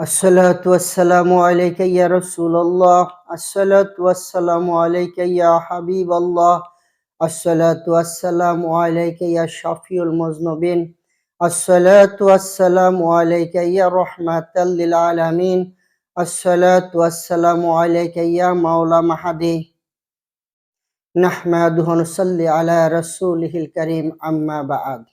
الصلاة والسلام عليك يا رسول الله. الصلاة والسلام عليك يا حبيب الله. الصلاة والسلام عليك يا شفيع المذنبين. الصلاة والسلام عليك يا رحمة للعالمين. الصلاة والسلام عليك يا مولى محدي. نحمده ونصلي على رسوله الكريم. أما بعد.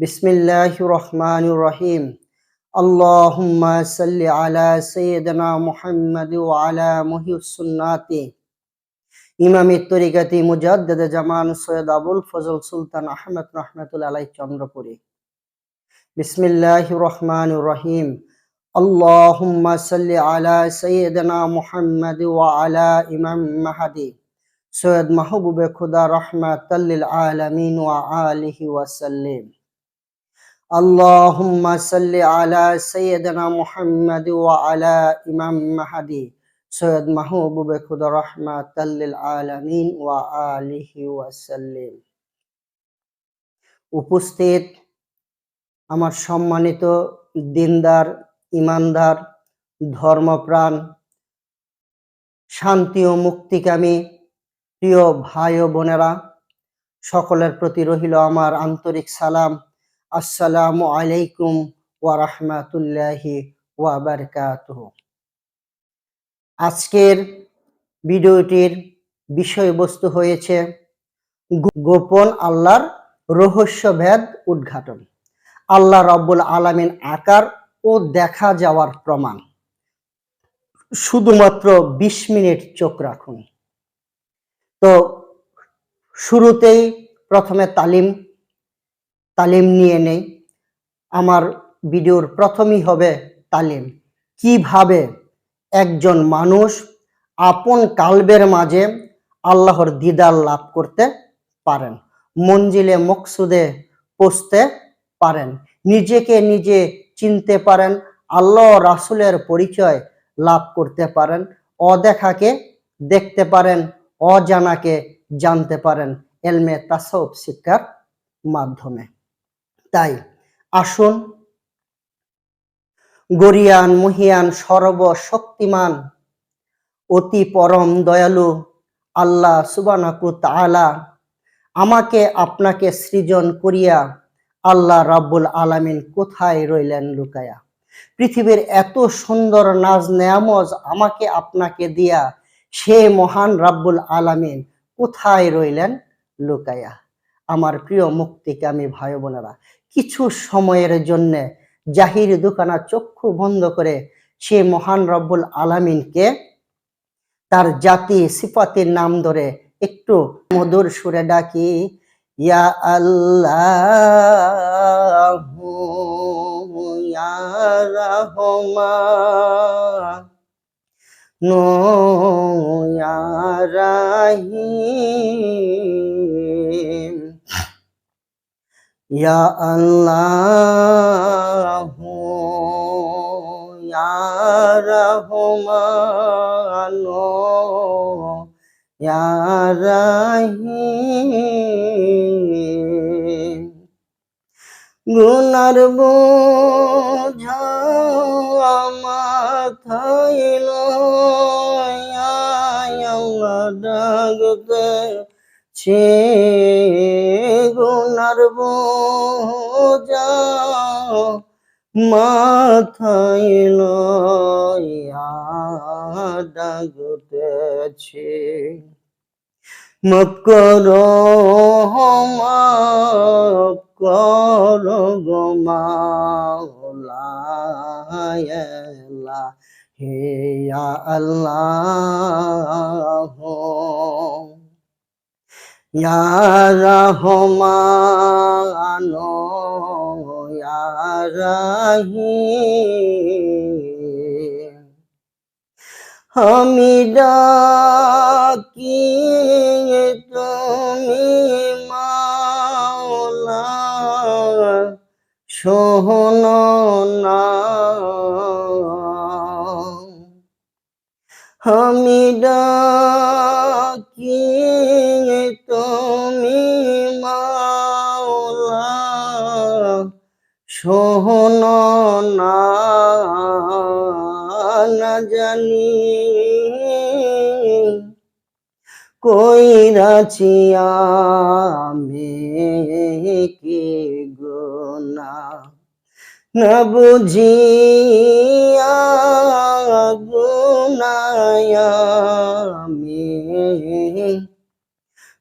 بسم الله الرحمن الرحيم. اللهم صل على سيدنا محمد وعلى محي السنات ইমামি তরিকাতি মুজাদ্দেদ জামান সৈয়দ আবুল ফজল সুলতান আহমদ রহমতুল আলাই চন্দ্রপুরী বিসমিল্লাহ রহমান রহিম اللهم صل على سيدنا محمد وعلى إمام مهدي সৈয়দ মাহবুবে খুদা রহমাত আলমিন ওয়া আলিহি ওয়াসাল্লিম اللهم صل على سيدنا محمد وعلى إمام مهدي সৈয়দ মাহবুবে খুদা রহমাত আলমিন ওয়া আলিহি ওয়াসাল্লিম উপস্থিত আমার সম্মানিত দিনদার ইমানদার ধর্মপ্রাণ শান্তি ও মুক্তিকামী প্রিয় ভাই ও বোনেরা সকলের প্রতি রহিল আমার আন্তরিক সালাম আসসালামু আলাইকুম ওয়া রাহমাতুল্লাহি ওয়া বারাকাতুহু। আজকের ভিডিওটির বিষয়বস্তু হয়েছে গোপন আল্লাহর রহস্যভেদ উদ্ঘাটন। আল্লাহ রব্বুল আলামিন আকার ও দেখা যাওয়ার প্রমাণ। শুধুমাত্র বিশ মিনিট চোখ রাখুন। তো শুরুতেই প্রথমে তালিম তালিম নিয়ে নেই। আমার ভিডিওর প্রথমই হবে তালিম। কীভাবে একজন মানুষ আপন কালবের মাঝে আল্লাহর দিদার লাভ করতে পারেন? মঞ্জিলে মকসুদে পৌঁছতে পারেন। নিজেকে নিজে চিনতে পারেন। আল্লাহ রাসুলের পরিচয় লাভ করতে পারেন। অদেখাকে দেখতে পারেন। অজানাকে জানতে পারেন। এলমে তাসব শিক্ষার মাধ্যমে। আসুন। গরিয়ান, মহিয়ান সর্বশক্তিমান অতি পরম দয়ালু আল্লাহ সুবানাকু তালা আমাকে, আপনাকে সৃজন করিয়া আল্লাহ রাব্বুল আলামিন কোথায় রইলেন লুকায়া? পৃথিবীর এত সুন্দর নাজ নেয়ামজ আমাকে, আপনাকে দিয়া সে মহান রাব্বুল আলামিন কোথায় রইলেন লুকায়া? আমার প্রিয় মুক্তিকে আমি ভাই বোনেরা কিছু সময়ের জন্য জাহির দুখানা চক্ষু বন্ধ করে সে মহান রব্বুল আলামিনকে তার জাতি সিফাতির নাম ধরে একটু মধুর সুরে ডাকি, ইয়া আল্লাহ, ইয়া নো রাহিম ইয়া আল্লাহ ইয়া রহমান ইয়া রাহিম গুনার বোঝা মাথায় লয়া ডাকতে ছে গুনার বোঝা মাথায় লয়া ডাকতেছে মাফ করো হে আল্লাহ। রহমান রাহিম আমি ডাকি তুমি মাওলা শোন না। আমি ডাকি তুমি মাওলা শোন না জানি। কইরাছি আমি কি গুনা না বুঝিয়া গুনায় আমি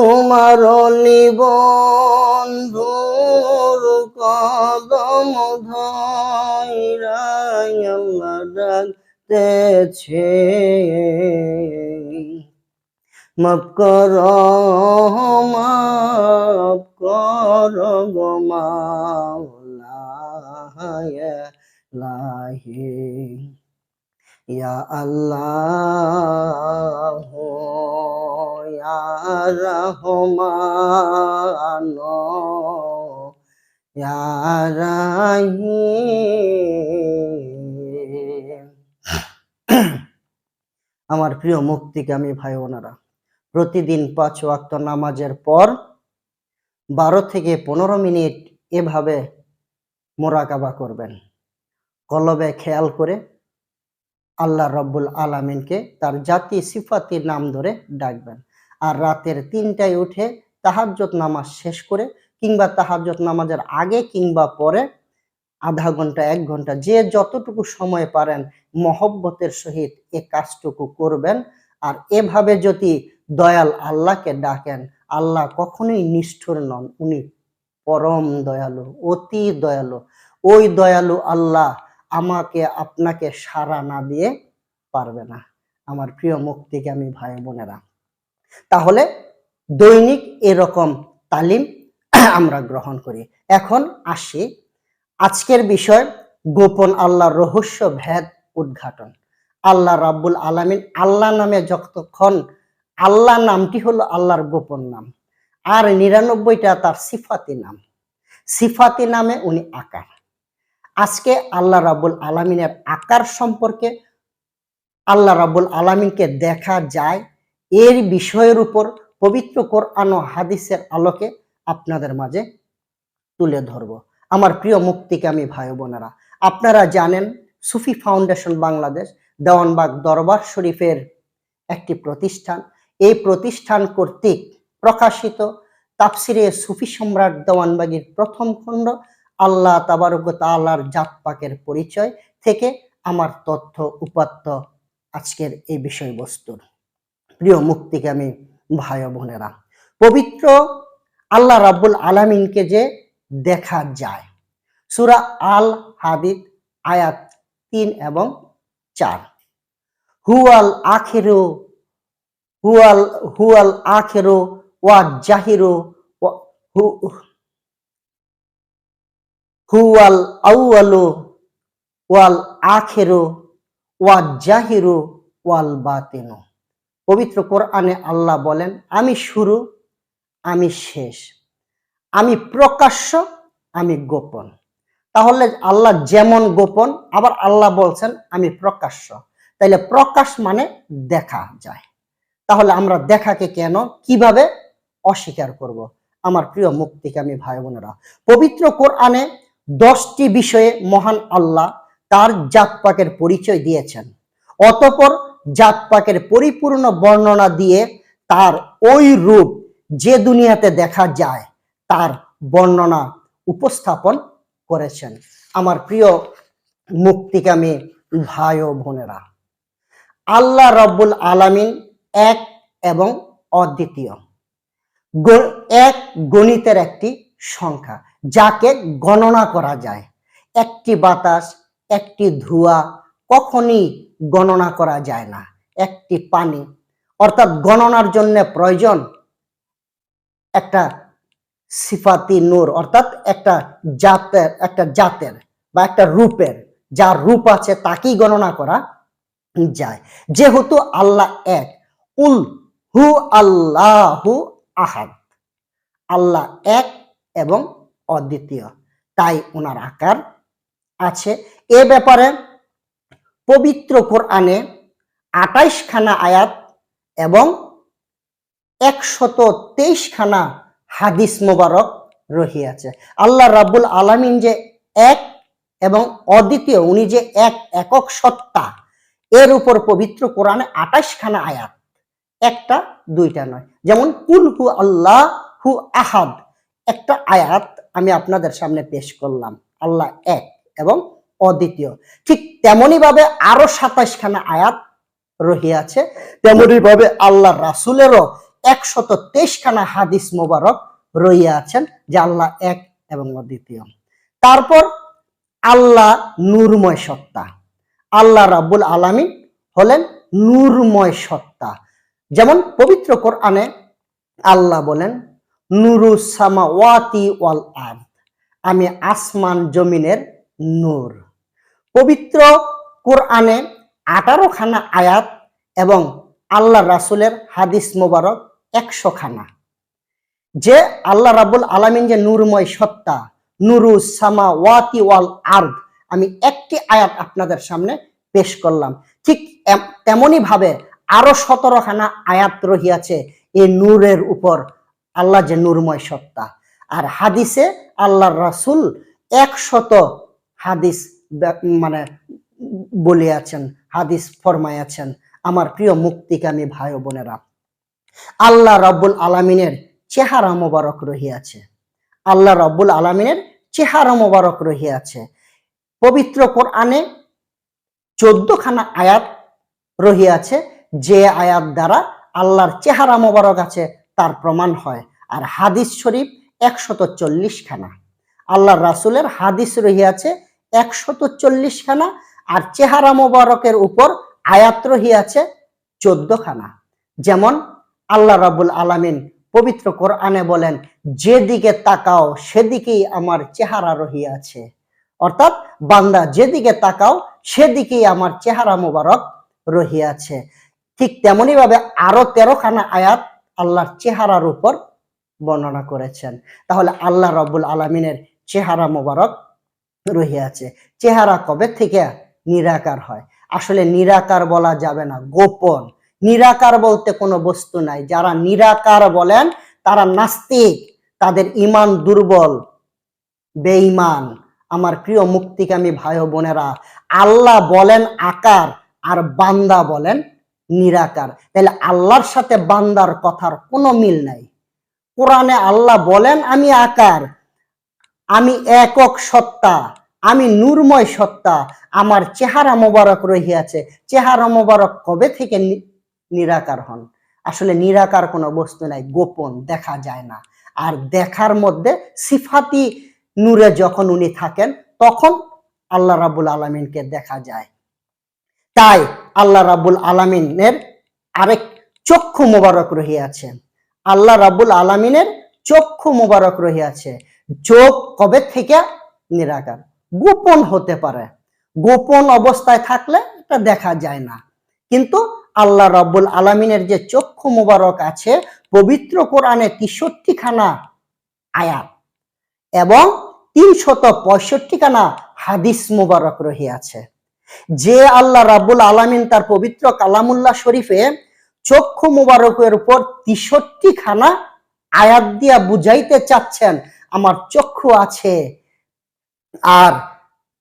তোমার বন্ধুর কদম ধইরাই আল্লাহ ডাকতেছে মাপ কর মাপ কর গো লাহে ইয়া আল্লাহ। রহমান রাহিম আমার প্রিয় মুক্তিকামী ভাই বোনেরা, প্রতিদিন পাঁচ ওয়াক্ত নামাজের পর বারো থেকে পনেরো মিনিট এভাবে মোরাকাবা করবেন। কলবে খেয়াল করে আল্লাহ রব্বুল আলামিনকে তার জাতি সিফাতির নাম ধরে ডাকবেন। আর রাতের তিনটায় উঠে তাহাজ্জত নামাজ শেষ করে কিংবা তাহাজ্জত নামাজের আগে কিংবা পরে আধা ঘণ্টা, এক ঘণ্টা, যে যতটুকু সময় পারেন মহব্বতের সহিত এ কাজটুকু করবেন। আর এভাবে যদি দয়াল আল্লাহকে ডাকেন, আল্লাহ কখনোই নিষ্ঠুর নন, উনি পরম দয়ালু, অতি দয়ালু। ওই দয়ালু আল্লাহ আমাকে, আপনাকে সারা না দিয়ে পারবে না। আমার প্রিয় মুক্তিকে আমি ভাই বোনেরা। তাহলে দৈনিক এরকম তালিম আমরা গ্রহণ করি। এখন আসি আজকের বিষয় গোপন আল্লাহর রহস্য ভেদ উদ্ঘাটন। আল্লাহ রাব্বুল আলামিন আল্লাহ নামে যতক্ষণ আল্লাহ নামটি হলো আল্লাহর গোপন নাম, আর নিরানব্বইটা তার সিফাতি নাম। সিফাতি নামে উনি আকার। আজকে আল্লাহ রাবুল আলামিনের আকার সম্পর্কে আল্লাহ রাবুল আলামিনকে দেখা যায় এর বিষয়ের উপর পবিত্র কোরআন হাদিসের আলোকে আপনাদের মাঝে তুলে ধরব। আমার প্রিয় মুক্তিকামী ভাই বোনেরা, আপনারা জানেন সুফি ফাউন্ডেশন বাংলাদেশ, দেওয়ানবাগ দরবার শরীফের একটি প্রতিষ্ঠান। এই প্রতিষ্ঠান কর্তৃক প্রকাশিত তাফসিরে সুফি সম্রাট দেওয়ানবাগীর প্রথম খণ্ড আল্লাহ তাবারক তাআলার জাত পাকের পরিচয় থেকে আমার তথ্য উপাত্ত আজকের এই বিষয়বস্তুর। প্রিয় মুক্তিকামী ভাই বোনেরা। পবিত্র আল্লাহ রাব্বুল আলামিনকে যে দেখা যায়। সুরা আল হাদিদ আয়াত তিন এবং চার। হুয়াল আখেরো, হুয়াল হুয়াল আখেরো ওয়া জাহিরো হুয়াল আউয়ালু ওয়াল আখেরো ওয়া জাহিরো ওয়াল বাতিনু। পবিত্র কোরআনে আল্লাহ বলেন, আমি শুরু, আমি শেষ। আমি প্রকাশ্য, আমি গোপন। তাহলে আল্লাহ যেমন গোপন, আবার আল্লাহ বলছেন, আমি প্রকাশ্য। তাইলে প্রকাশ মানে দেখা যায়। তাহলে আমরা দেখাকে কেন, কীভাবে অস্বীকার করব? আমার প্রিয় মুক্তিকামী ভাই বোনেরা, পবিত্র কোরআনে দশটি বিষয়ে মহান আল্লাহ তার জাত পাকের পরিচয় দিয়েছেন। অতপর জাত পাকের পরিপূর্ণ বর্ণনা দিয়ে তার ওই রূপ যে দুনিয়াতে দেখা যায়, তার বর্ণনা উপস্থাপন করেছেন। আমার প্রিয় মুক্তিকামী ভাই ও বোনেরা, আল্লাহ রব্বুল আলামিন এক এবং অদ্বিতীয়। এক গণিতের একটি সংখ্যা যাকে গণনা করা যায়। একটি বাতাস, একটি ধোঁয়া কখনই গণনা করা যায় না, একটি পানি। অর্থাৎ গণনার জন্য প্রয়োজন একটা সিফাতি নূর, অর্থাৎ একটা জাতের একটা জাতের বা একটা রূপের, যার রূপ আছে তাকেই গণনা করা যায়। যেহেতু আল্লাহ এক, উল হু আল্লাহু আহাদ। আল্লাহ এক এবং অদ্বিতীয়, তাই ওনার আকার আছে। এ ব্যাপারে পবিত্র কোরআনে আটাইশ খানা আয়াত এবং একশত তেইশ খানা হাদিস মোবারক রহিয়াছে। আল্লাহ রাব্বুল আলামিন যে এক এবং অদ্বিতীয়, উনি যে এক একক সত্তা, এর উপর পবিত্র কোরআনে আটাইশ খানা আয়াত। একটা, দুইটা নয়। যেমন, কুল হু আল্লাহ হু আহাদ। একটা আয়াত আমি আপনাদের সামনে পেশ করলাম। আল্লাহ এক এবং অদ্বিতীয়। ঠিক তেমনি ভাবে আরও সাতাইশ খানা আয়াত রহিয়াছে। তেমনি ভাবে আল্লাহ রাসুলেরও একশত তেইশ খানা হাদিস মোবারক রইয়া আছেন যে আল্লাহ এক এবং অদ্বিতীয় তারপর আল্লাহ নূরময় সত্তা। আল্লাহ রাব্বুল আলামিন হলেন নূরময় সত্তা। যেমন পবিত্র কোরআনে আল্লাহ বলেন, নুরু সামা ওয়াতি ওয়াল আর্দ আমি আসমান জমিনের নূর পবিত্র কোরআনে আঠারো খানা আয়াত এবং আল্লাহ রাসুলের হাদিস মোবারক একশো খানা যে আল্লাহ রাবুল আলামিন যে নূরময় সত্তা, নুরু সামা ওয়াতি ওয়াল আর্দ, আমি একটি আয়াত আপনাদের সামনে পেশ করলাম। ঠিক এম- তেমনই ভাবে আরও সতেরো খানা আয়াত রহিয়াছে এই নূরের উপর আল্লাহ যে নূরময় সত্তা। আর হাদিসে আল্লাহ রাসুল একশত হাদিস মানে বলিয়াছেন হাদিস ফরমাইয়াছেন আমার প্রিয় মুক্তিকামী ভাই বোনেরা, আল্লাহ রব্বুল আলামিনের চেহারা মোবারক রহিয়াছে। আল্লাহ রব্বুল আলামিনের চেহারা মোবারক রহিয়াছে। পবিত্র কোরআনে চোদ্দখানা আয়াত রহিয়াছে, যে আয়াত দ্বারা আল্লাহর চেহারা মোবারক আছে, তার প্রমাণ হয়। আর হাদিস শরীফ একশত চল্লিশ খানা আল্লাহ রাসুলের হাদিস রহিয়াছে একশত চল্লিশ খানা, আর চেহারা মোবারকের উপর আয়াত রহিয়াছে চোদ্দ খানা যেমন আল্লাহ রাবুল আলামিন পবিত্র কোরআনে বলেন, যেদিকে তাকাও, সেদিকেই আমার চেহারা রহিয়াছে। অর্থাৎ বান্দা যেদিকে তাকাও, সেদিকেই আমার চেহারা মোবারক রহিয়াছে। ঠিক তেমনি ভাবে আরও তেরো খানা আয়াত আল্লাহর চেহারার উপর বর্ণনা করেছেন। তাহলে আল্লাহ রব্বুল আলমিনের চেহারা মোবারক রহিয়াছে। চেহারা কবে থেকে নিরাকার হয়? আসলে নিরাকার বলা যাবে না, গোপন। নিরাকার বলতে কোনো বস্তু নাই। যারা নিরাকার বলেন, তারা নাস্তিক, তাদের ইমান দুর্বল, বেঈমান। আমার প্রিয় মুক্তিকামী ভাই বোনেরা, আল্লাহ বলেন আকার আর বান্দা বলেন নিরাকার। তাহলে আল্লাহর সাথে বান্দার কথার কোনো মিল নাই। কোরআনে আল্লাহ বলেন, আমি আকার। আমি একক সত্তা, আমি নূরময় সত্তা, আমার চেহারা মোবারক রহিয়াছে। চেহারা মোবারক কবে থেকে নিরাকার হন? আসলে নিরাকার কোনো বস্তু নাই, গোপন, দেখা যায় না। আর দেখার মধ্যে সিফাতি নূরে যখন উনি থাকেন, তখন আল্লাহ রাবুল আলমিনকে দেখা যায়। তাই আল্লাহ রাবুল আলমিনের আরেক চক্ষু মোবারক রহিয়াছে। আল্লাহ রাবুল আলমিনের চক্ষু মোবারক রহিয়াছে। চোখ কবে থেকে নিরাকার? গোপন হতে পারে। গোপন অবস্থায় থাকলে এটা দেখা যায় না। কিন্তু আল্লাহ রাব্বুল আলমিনের যে চক্ষু মোবারক আছে, পবিত্র কোরআনে তেষট্টি খানা আয়াত এবং তিনশত পঁয়ষট্টি খানা হাদিস মোবারক রহিয়াছে। যে আল্লাহ রাব্বুল আলামিন তার পবিত্র কালামুল্লাহ শরীফে চক্ষু মুবারকের উপর তেষট্টি খানা আয়াত দিয়া বুঝাইতে চাচ্ছেন আমার চক্ষু আছে। আর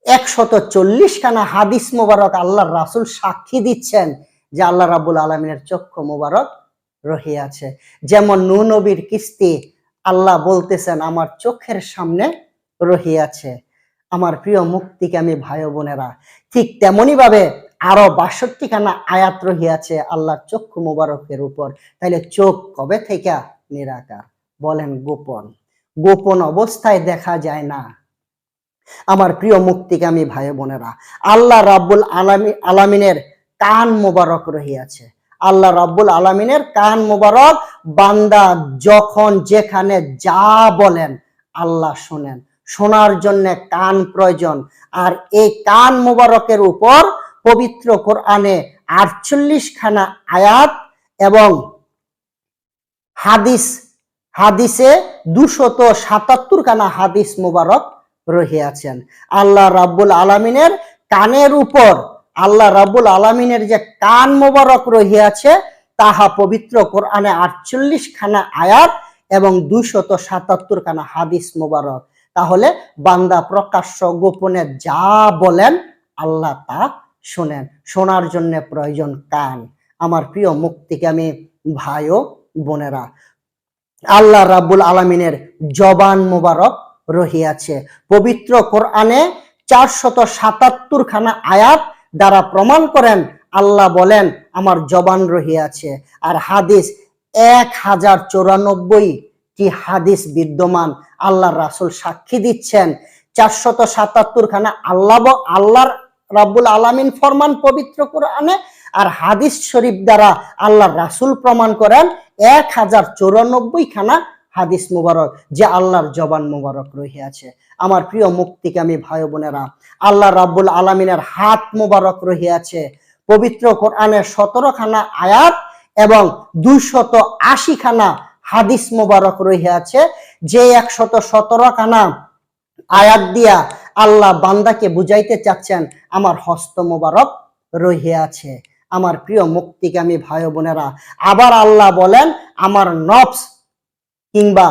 একশত চল্লিশ খানা হাদিস মোবারক আল্লাহর রাসুল সাক্ষী দিচ্ছেন যে আল্লাহ রাবুল আলমিনের চক্ষু মোবারক রহিয়াছে যেমন নবীর কিস্তি, আল্লাহ বলতেছেন, আমার চোখের সামনে রহিয়াছে আমার প্রিয় মুক্তিকামী ভাই বোনেরা, ঠিক তেমনি ভাবে আরও বাষট্টি খানা আয়াত রহিয়াছে আল্লাহর চক্ষু মোবারকের উপর। তাইলে চোখ কবে থেকে নিরাকার? বলেন গোপন। গোপন অবস্থায় দেখা যায় না। আমার প্রিয় মুক্তিকামী ভাই বোনেরা, আল্লাহ রাব্বুল আলামী আলামিনের কান মোবারক রহিয়াছে। আল্লাহ রাব্বুল আলামিনের কান মোবারক বান্দা যখন যেখানে যা বলেন আল্লাহ শোনেন। শোনার জন্য কান প্রয়োজন। আর এই কান মোবারকের উপর পবিত্র কোরআনে আটচল্লিশ খানা আয়াত এবং হাদিস হাদিসে দুশত সাতাত্তর খানা হাদিস মোবারক রহিয়াছেন। আল্লাহ রাব্বুল আলামিনের কানের উপর, আল্লাহ রাব্বুল আলামিনের যে কান মোবারক রহিয়াছে, তাহা পবিত্র কোরআনে আটচল্লিশ খানা আয়াত এবং দুইশত সাতাত্তর খানা হাদিস মোবারক। তাহলে বান্দা প্রকাশ্য গোপনে যা বলেন, আল্লাহ তা শোনেন। শোনার জন্য প্রয়োজন কান। আমার প্রিয় মুক্তিকে আমি ভাই ও বোনেরা আল্লাহ রাব্বুল আলামিনের জবান মোবারক রহিয়াছে। পবিত্র কোরআনে চারশত সাতাত্তর খানা আয়াত দ্বারা প্রমাণ করেন, আল্লাহ বলেন, আমার জবান রহিয়াছে। আর হাদিস এক হাজার চৌরানব্বই টি হাদিস বিদ্যমান আল্লাহ রাসুল সাক্ষী দিচ্ছেন। চারশত সাতাত্তর খানা আল্লাহ আল্লাহর রাব্বুল আলামিন ফরমান পবিত্র কোরআনে আর হাদিস শরীফ দ্বারা আল্লাহ রাসুল প্রমাণ করেন এক হাজার চৌরানব্বই খানা হাদিস মুবারক যে আল্লাহর জবান মুবারক রহিয়াছে। আমার প্রিয় মুক্তিকামী ভাই বোনেরা, আল্লাহ রাব্বুল আলামিনের হাত মুবারক রহিয়াছে। পবিত্র কোরআনের সতেরো খানা আয়াত এবং দুইশত আশি খানা হাদিস মুবারক রহিয়াছে। যে একশত সতেরো খানা আয়াত দিয়া আল্লাহ বান্দাকে বুঝাইতে চাচ্ছেন, আমার হস্ত মোবারক রহিয়াছে। আমার প্রিয় মুক্তিকামী ভাই বোনেরা, আবার আল্লাহ বলেন, আমার নফস কিংবা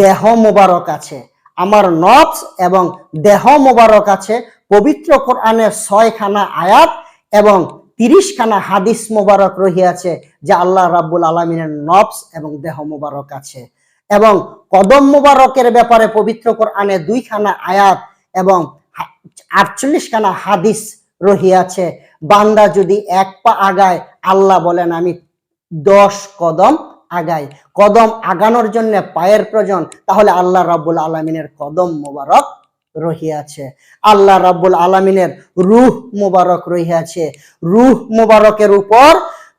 দেহ মোবারক আছে। আমার নফস এবং দেহ মোবারক আছে, পবিত্র কোরআনের ছয়খানা আয়াত এবং তিরিশ খানা হাদিস মোবারক রহিয়াছে, যা আল্লাহ রাব্বুল আলমিনের নফস এবং দেহ মোবারক আছে। এবং কদম মোবারকের ব্যাপারে পবিত্র কোরআনে দুইখানা আয়াত এবং আটচল্লিশ খানা হাদিস রহিয়াছে বান্দা যদি এক পা আগায়, আল্লাহ বলেন, আমি দশ কদম আগাই। কদম আগানোর জন্য পায়ের প্রয়োজন। তাহলে আল্লাহ রাব্বুল আলমিনের কদম মোবারক রহিয়াছে। আল্লাহ রাব্বুল আলমিনের রুহ মোবারক রহিয়াছে। রুহ মোবারকের উপর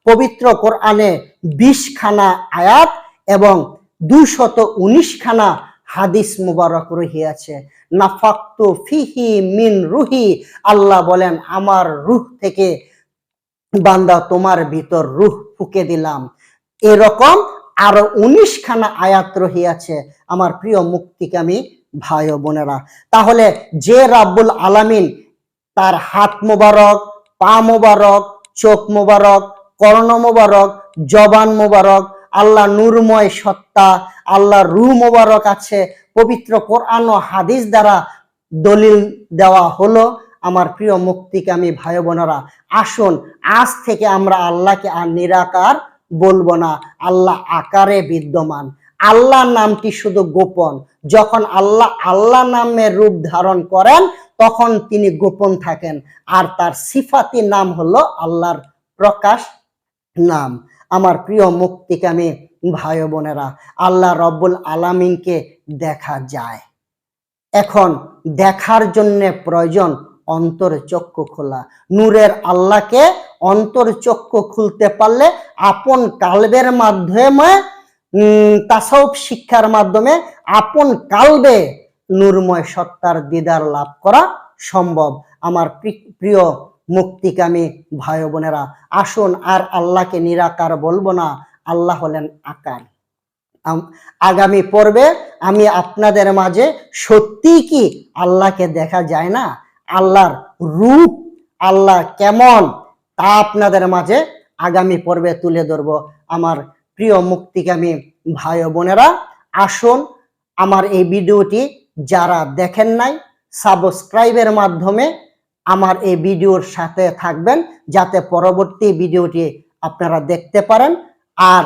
পবিত্র কোরআনে বিশ খানা আয়াত এবং দুশত উনিশ খানা হাদিস মুবারক রহিয়াছে। নাফাক্তু ফিহি মিন রুহি। আল্লাহ বলেন, আমার রুহ থেকে বান্দা তোমার ভিতর রুহ ফুকে দিলাম। এরকম আরও উনিশ খানা আয়াত রহিয়াছে আমার প্রিয় মুক্তিকামী ভাই ও বোনেরা। তাহলে যে রাব্বুল আলামিন তার হাত মোবারক, পা মোবারক, চোখ মোবারক, কর্ণ মোবারক, জবান মোবারক, আল্লাহ নূরময় সত্তা, আল্লাহ রু মোবারক আছে পবিত্র কোরআন ও হাদিস দ্বারা দলিল দেওয়া হলো। আমার প্রিয় মুক্তিকামী ভাই বোনেরা, আসুন, আজ থেকে আমরা আল্লাহকে আর নিরাকার বলব না। আল্লাহ আকারে বিদ্যমান। আল্লাহ নামটি শুধু গোপন। যখন আল্লাহ আল্লাহ নামের রূপ ধারণ করেন, তখন তিনি গোপন থাকেন। আর তার সিফাতি নাম হলো আল্লাহর প্রকাশ নাম। আমার প্রিয় মুক্তিকামী ভাই বোনেরা, আল্লাহ রব্বুল আলামিনকে দেখা যায়। এখন দেখার জন্য প্রয়োজন অন্তর চক্ষু খোলা। নূরের আল্লাহকে অন্তর চক্ষু খুলতে পারলে আপন কালবের মাধ্যমে তাসাউফ শিক্ষার মাধ্যমে আপন কালবে নূরময় সত্তার দিদার লাভ করা সম্ভব। আমার প্রিয় মুক্তিকামী ভাই বোনেরা, আসুন আর আল্লাহকে নিরাকার বলব না। আল্লাহ হলেন আকার আগামী পর্বে আমি আপনাদের মাঝে সত্যি কি আল্লাহকে দেখা যায় না? আল্লাহর রূপ, আল্লাহ কেমন তা আপনাদের মাঝে আগামী পর্বে তুলে ধরব। আমার প্রিয় মুক্তিকামী ভাই বোনেরা, আসুন আমার এই ভিডিওটি যারা দেখেন নাই, সাবস্ক্রাইবের মাধ্যমে আমার এই ভিডিওর সাথে থাকবেন, যাতে পরবর্তী ভিডিওটি আপনারা দেখতে পারেন। আর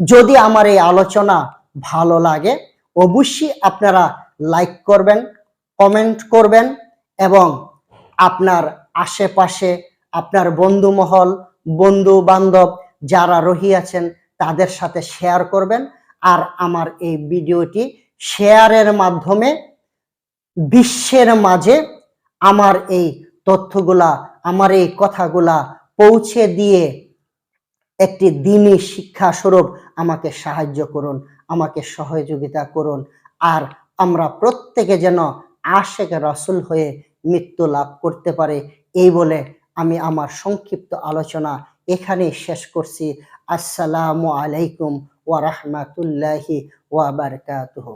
যদি আমার এই আলোচনা ভালো লাগে, অবশ্যই আপনারা লাইক করবেন কমেন্ট করবেন এবং আপনার আশেপাশে আপনার বন্ধু মহল বন্ধু বান্ধব যারা রহিয়াছেন তাদের সাথে শেয়ার করবেন। আর আমার এই ভিডিওটি শেয়ারের মাধ্যমে বিশ্বের মাঝে আমার এই তথ্যগুলা, আমার এই কথাগুলা পৌঁছে দিয়ে একটি দিনই শিক্ষা স্বরূপ আমাকে সাহায্য করুন, আমাকে সহযোগিতা করুন। আর আমরা প্রত্যেকে যেন আশেক রসুল হয়ে মৃত্যু লাভ করতে পারে, এই বলে আমি আমার সংক্ষিপ্ত আলোচনা এখানেই শেষ করছি। আসসালামু আলাইকুম ওয়া রাহমাতুল্লাহি ওয়া বারাকাতুহু।